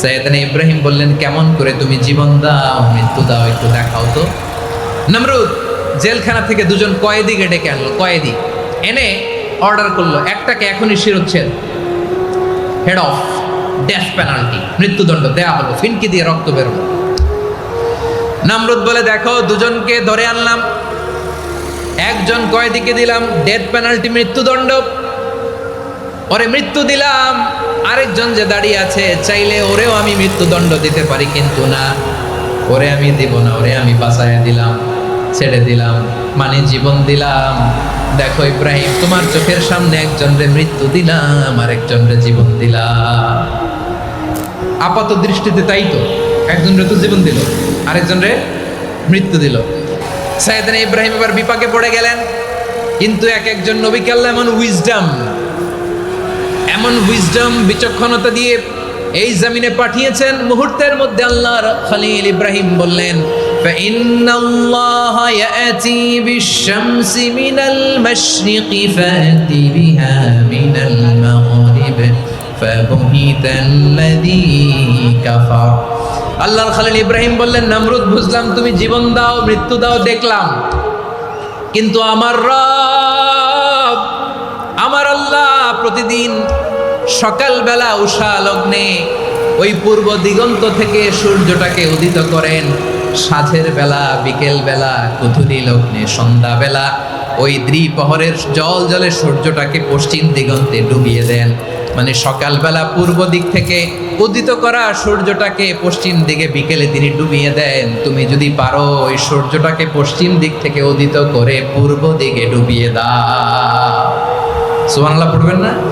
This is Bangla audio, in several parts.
সৈয়দনা ইব্রাহিম বললেন, কেমন করে তুমি জীবন দাও, মৃত্যু দাও, একটু দেখাও তো। নমরুদ জেলখানা থেকে দুজন কয়েদিকে ডেকে আনলো, কয়েদি। এনে অর্ডার করল, একটাকে এখনই শিরোচ্ছেদ। হেড অফ ডেথ পেনাল্টি মৃত্যুদণ্ড, দেয়া হলো, ফিনকি দিয়ে রক্ত বেরোলো নামরুদ বলে, দেখো, দুজনকে ধরে আনলাম, একজন কয়েদিকে দিলাম ডেথ পেনাল্টি মৃত্যুদণ্ড। ওরে মৃত্যু দিলাম। আরেকজন যে দাঁড়িয়ে আছে, চাইলে ওরেও আমি মৃত্যুদণ্ড দিতে পারি, কিন্তু না। ওরে আমি দিব না, ওরে আমি বাঁচাইয়া দিলাম, ছেড়ে দিলাম মানে জীবন দিলাম। দেখো ইব্রাহিম, তোমার চোখের সামনে একজনরে মৃত্যু দিলাম, আরেকজনরে জীবন দিলাম। আপাত দৃষ্টিতে তাই তো, একজনরে তো জীবন দিল, আরেকজনরে মৃত্যু দিল। সাইদানা ইব্রাহিম এবার বিপাকে পড়ে গেলেন, কিন্তু এক একজন নবীকে আল্লাহ এমন উইজডম এমন উইজডম বিচক্ষণতা দিয়ে এই জমিনে পাঠিয়েছেন মুহূর্তের মধ্যে আল্লাহর খলিল ইব্রাহিম বললেন فإن الله يأتي بالشمس من المشرق فأت بها من المغرب فبهت الذي كفر আল্লাহর খালিল ইব্রাহিম বললেন নমরুদ বুঝলাম তুমি জীবন দাও মৃত্যু দাও দেখলাম কিন্তু আমার রব আমার আল্লাহ প্রতিদিন সকালবেলা উষা লগ্নে ওই পূর্ব দিগন্ত থেকে সূর্যটাকে উদিত করেন। সাঁঝের বেলা, বিকেল বেলা কুধুলি লগ্নে সন্ধ্যাবেলা ওই দ্বিপহরের জল জলে সূর্যটাকে পশ্চিম দিগন্তে ডুবিয়ে দেন। মানে সকালবেলা পূর্ব দিক থেকে উদিত করা সূর্যটাকে পশ্চিম দিকে বিকেলে তিনি ডুবিয়ে দেন। তুমি যদি পারো ওই সূর্যটাকে পশ্চিম দিক থেকে উদিত করে পূর্ব দিকে ডুবিয়ে দাও। সুবহানাল্লাহ পড়বেন না?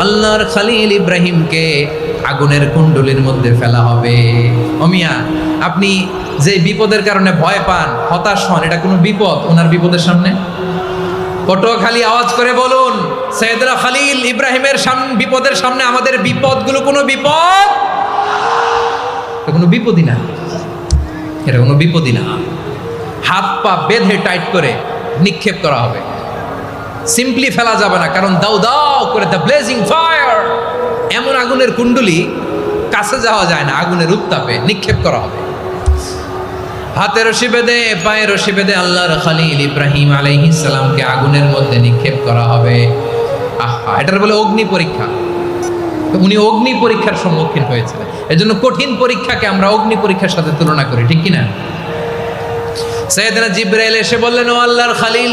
আল্লাহর খালিল ইব্রাহিমকে আগুনের কুণ্ডলির মধ্যে ফেলা হবে। অমিয়া আপনি যে বিপদের কারণে ভয় পান, হতাশ হন, এটা কোনো বিপদ? ওনার বিপদের সামনে? পটুয়াখালী আওয়াজ করে বলুন সৈয়দরা খালিল ইব্রাহিমের সামনে বিপদের সামনে আমাদের বিপদগুলো কোনো বিপদ? কোনো বিপদই না। এটা কোনো বিপদই না। হাত পা বেঁধে টাইট করে নিক্ষেপ করা হবে। সিম্পলি ফেলা যাবে না, কারণ দাও দাও করে দ্য ব্লেজিং ফায়ার এমন আগুনের কুণ্ডলি কাছে যাওয়া যায় না, আগুনের উত্তাপে নিক্ষেপ করা হবে। হাতে রশি বেঁধে পায়ে রশি বেঁধে আল্লাহর খালিল ইব্রাহিম আলাইহিস সালামকে আগুনের মধ্যে নিক্ষেপ করা হবে। আহা, এটার বলে অগ্নি পরীক্ষা। উনি অগ্নি পরীক্ষার সম্মুখীন হয়েছিলেন। এই জন্য কঠিন পরীক্ষাকে আমরা অগ্নি পরীক্ষার সাথে তুলনা করি, ঠিক কি না সৈয়দনা জিব্রাইল এসে বললেন, ও আল্লাহর খালিল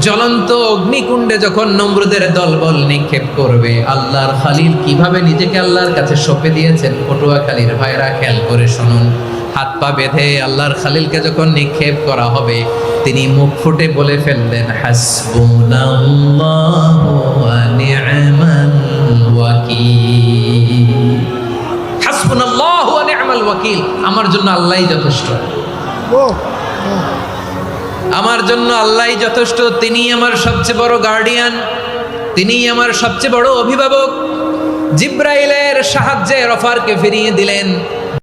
জ্বলন্ত অগ্নিকুণ্ডে যখন নমরুদের দলবল নিক্ষেপ করবে, আল্লাহর খালিল কীভাবে নিজেকে আল্লাহর কাছে সঁপে দিয়েছেন? পটুয়াখালীর ভাইরা খেয়াল করে শুনুন। হাত পা বেঁধে আল্লাহর খালিলকে যখন নিক্ষেপ করা হবে, তিনি মুখ ফুটে বলে ফেললেন আমার জন্য আল্লাহই যথেষ্ট। আমার জন্য আল্লাহ যথেষ্ট। তিনি আমার সবচেয়ে বড় গার্ডিয়ান তিনি আমার সবচেয়ে বড় অভিভাবক। জিব্রাইলের সাহায্যে রফারকে ফিরিয়ে দিলেন।